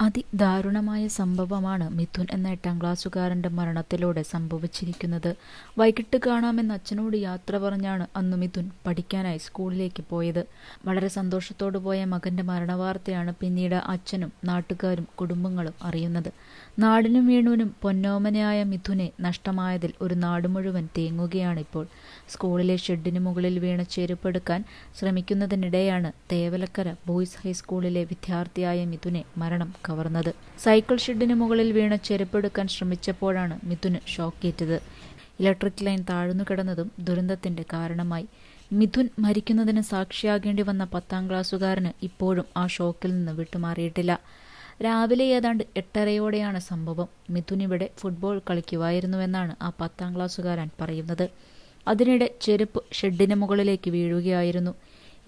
അതിദാരുണമായ സംഭവമാണ് മിഥുൻ എന്ന എട്ടാം ക്ലാസ്സുകാരന്റെ മരണത്തിലൂടെ സംഭവിച്ചിരിക്കുന്നത്. വൈകിട്ട് കാണാമെന്ന് അച്ഛനോട് യാത്ര പറഞ്ഞാണ് അന്ന് മിഥുൻ പഠിക്കാനായി സ്കൂളിലേക്ക് പോയത്. വളരെ സന്തോഷത്തോടു പോയ മകന്റെ മരണവാർത്തയാണ് പിന്നീട് അച്ഛനും നാട്ടുകാരും കുടുംബങ്ങളും അറിയുന്നത്. നാടിനും വീണുവിനും പൊന്നോമനയായ മിഥുനെ നഷ്ടമായതിൽ ഒരു നാട് മുഴുവൻ തേങ്ങുകയാണിപ്പോൾ. സ്കൂളിലെ ഷെഡിന് മുകളിൽ വീണ ചെരുപ്പെടുക്കാൻ ശ്രമിക്കുന്നതിനിടെയാണ് തേവലക്കര ബോയ്സ് ഹൈസ്കൂളിലെ വിദ്യാർത്ഥിയായ മിഥുനെ മരണം കവർന്നത്. സൈക്കിൾ ഷെഡിന് മുകളിൽ വീണ ചെരുപ്പെടുക്കാൻ ശ്രമിച്ചപ്പോഴാണ് മിഥുന് ഷോക്കേറ്റത്. ഇലക്ട്രിക് ലൈൻ താഴ്ന്നു കിടന്നതും ദുരന്തത്തിന്റെ കാരണമായി. മിഥുൻ മരിക്കുന്നതിന് സാക്ഷിയാകേണ്ടി വന്ന പത്താം ക്ലാസ്സുകാരന് ഇപ്പോഴും ആ ഷോക്കിൽ നിന്ന് വിട്ടുമാറിയിട്ടില്ല. രാവിലെ ഏതാണ്ട് എട്ടരയോടെയാണ് സംഭവം. മിഥുൻ ഇവിടെ ഫുട്ബോൾ കളിക്കുമായിരുന്നുവെന്നാണ് ആ പത്താം ക്ലാസ്സുകാരൻ പറയുന്നത്. അതിനിടെ ചെരുപ്പ് ഷെഡിന് മുകളിലേക്ക് വീഴുകയായിരുന്നു.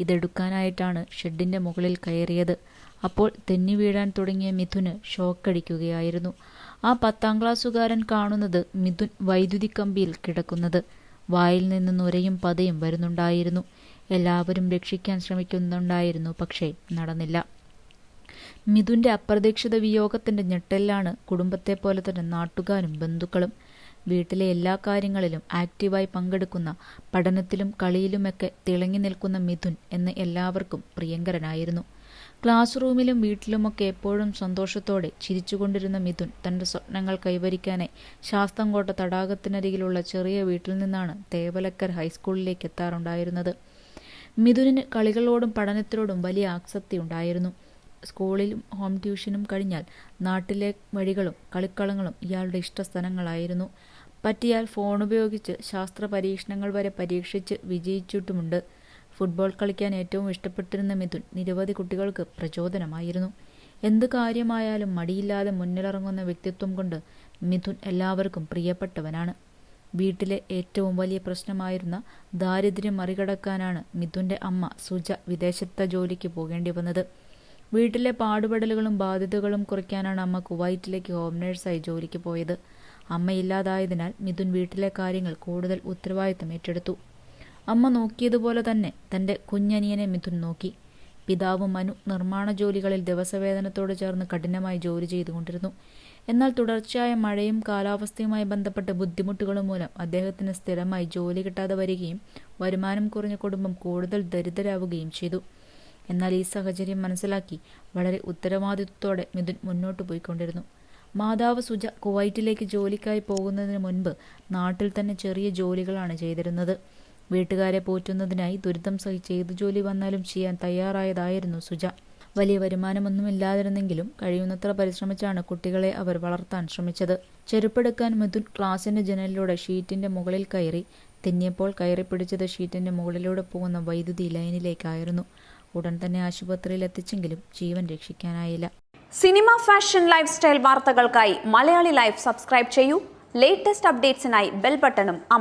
ഇതെടുക്കാനായിട്ടാണ് ഷെഡിന്റെ മുകളിൽ കയറിയത്. അപ്പോൾ തെന്നി വീഴാൻ തുടങ്ങിയ മിഥുന് ഷോക്കടിക്കുകയായിരുന്നു. ആ പത്താം ക്ലാസ്സുകാരൻ കാണുന്നത് മിഥുൻ വൈദ്യുതി കമ്പിയിൽ കിടക്കുന്നത്. വായിൽ നിന്ന് നുരയും പതയും വരുന്നുണ്ടായിരുന്നു. എല്ലാവരും രക്ഷിക്കാൻ ശ്രമിക്കുന്നുണ്ടായിരുന്നു പക്ഷേ നടന്നില്ല. മിഥുന്റെ അപ്രതീക്ഷിത വിയോഗത്തിന്റെ ഞെട്ടലിലാണ് കുടുംബത്തെ പോലെ തന്നെ നാട്ടുകാരും ബന്ധുക്കളും വീട്ടിലെ എല്ലാ കാര്യങ്ങളിലും ആക്റ്റീവായി പങ്കെടുക്കുന്ന പഠനത്തിലും കളിയിലുമൊക്കെ തിളങ്ങി നിൽക്കുന്ന മിഥുൻ എന്ന് എല്ലാവർക്കും പ്രിയങ്കരനായിരുന്നു. ക്ലാസ് റൂമിലും വീട്ടിലുമൊക്കെ എപ്പോഴും സന്തോഷത്തോടെ ചിരിച്ചുകൊണ്ടിരുന്ന മിഥുൻ തന്റെ സ്വപ്നങ്ങൾ കൈവരിക്കാനായി ശാസ്തംകോട്ട തടാകത്തിനരികിലുള്ള ചെറിയ വീട്ടിൽ നിന്നാണ് തേവലക്കർ ഹൈസ്കൂളിലേക്ക് എത്താറുണ്ടായിരുന്നത്. മിഥുനിന് കളികളോടും പഠനത്തിനോടും വലിയ ആസക്തി ഉണ്ടായിരുന്നു. സ്കൂളിലും ഹോം ട്യൂഷനും കഴിഞ്ഞാൽ നാട്ടിലെ വഴികളും കളിക്കളങ്ങളും ഇയാളുടെ ഇഷ്ടസ്ഥലങ്ങളായിരുന്നു. പറ്റിയാൽ ഫോൺ ഉപയോഗിച്ച് ശാസ്ത്ര പരീക്ഷണങ്ങൾ വരെ പരീക്ഷിച്ച് വിജയിച്ചിട്ടുമുണ്ട്. ഫുട്ബോൾ കളിക്കാൻ ഏറ്റവും ഇഷ്ടപ്പെട്ടിരുന്ന മിഥുൻ നിരവധി കുട്ടികൾക്ക് പ്രചോദനമായിരുന്നു. എന്ത് കാര്യമായാലും മടിയില്ലാതെ മുന്നിലിറങ്ങുന്ന വ്യക്തിത്വം കൊണ്ട് മിഥുൻ എല്ലാവർക്കും പ്രിയപ്പെട്ടവനാണ്. വീട്ടിലെ ഏറ്റവും വലിയ പ്രശ്നമായിരുന്ന ദാരിദ്ര്യം മറികടക്കാനാണ് മിഥുന്റെ അമ്മ സുജ വിദേശത്തെ ജോലിക്ക് പോകേണ്ടി വന്നത്. വീട്ടിലെ പാടുപെടലുകളും ബാധ്യതകളും കുറയ്ക്കാനാണ് അമ്മ കുവൈറ്റിലേക്ക് ഹോം നേഴ്സായി ജോലിക്ക് പോയത്. അമ്മ ഇല്ലാതായതിനാൽ മിഥുൻ വീട്ടിലെ കാര്യങ്ങൾ കൂടുതൽ ഉത്തരവാദിത്തം ഏറ്റെടുത്തു. അമ്മ നോക്കിയതുപോലെ തന്നെ തന്റെ കുഞ്ഞനിയനെ മിഥുൻ നോക്കി. പിതാവ് മനു നിർമ്മാണ ജോലികളിൽ ദിവസവേതനത്തോട് ചേർന്ന് കഠിനമായി ജോലി ചെയ്തുകൊണ്ടിരുന്നു. എന്നാൽ തുടർച്ചയായ മഴയും കാലാവസ്ഥയുമായി ബന്ധപ്പെട്ട ബുദ്ധിമുട്ടുകളും മൂലം അദ്ദേഹത്തിന് സ്ഥിരമായി ജോലി കിട്ടാതെ വരികയും വരുമാനം കുറഞ്ഞ കുടുംബം കൂടുതൽ ദരിദ്രരാവുകയും ചെയ്തു. എന്നാൽ ഈ സാഹചര്യം മനസ്സിലാക്കി വളരെ ഉത്തരവാദിത്വത്തോടെ മിഥുൻ മുന്നോട്ട് പോയിക്കൊണ്ടിരുന്നു. മാതാവ് സുജ കുവൈറ്റിലേക്ക് ജോലിക്കായി പോകുന്നതിന് മുൻപ് നാട്ടിൽ തന്നെ ചെറിയ ജോലികളാണ് ചെയ്തിരുന്നത്. വീട്ടുകാരെ പോറ്റുന്നതിനായി ദുരിതം സഹിച്ച് ചെയ്ത് ജോലി വന്നാലും ചെയ്യാൻ തയ്യാറായതായിരുന്നു സുജ. വലിയ വരുമാനമൊന്നുമില്ലാതിരുന്നെങ്കിലും കഴിയുന്നത്ര പരിശ്രമിച്ചാണ് കുട്ടികളെ അവർ വളർത്താൻ ശ്രമിച്ചത്. ചെരുപ്പെടുക്കാൻ മിഥുൻ ക്ലാസിന്റെ ജനലിലൂടെ ഷീറ്റിന്റെ മുകളിൽ കയറി തെന്നിയപ്പോൾ കയറി പിടിച്ചത് ഷീറ്റിന്റെ മുകളിലൂടെ പോകുന്ന വൈദ്യുതി ലൈനിലേക്കായിരുന്നു. ഉടൻ തന്നെ ആശുപത്രിയിൽ എത്തിച്ചെങ്കിലും ജീവൻ രക്ഷിക്കാനായില്ല. സിനിമ ഫാഷൻ ലൈഫ് സ്റ്റൈൽ വാർത്തകൾക്കായി മലയാളി ലൈഫ് സബ്സ്ക്രൈബ് ചെയ്യൂ. ലേറ്റസ്റ്റ് അപ്ഡേറ്റ്സിനായി ബെൽ ബട്ടണും അമർ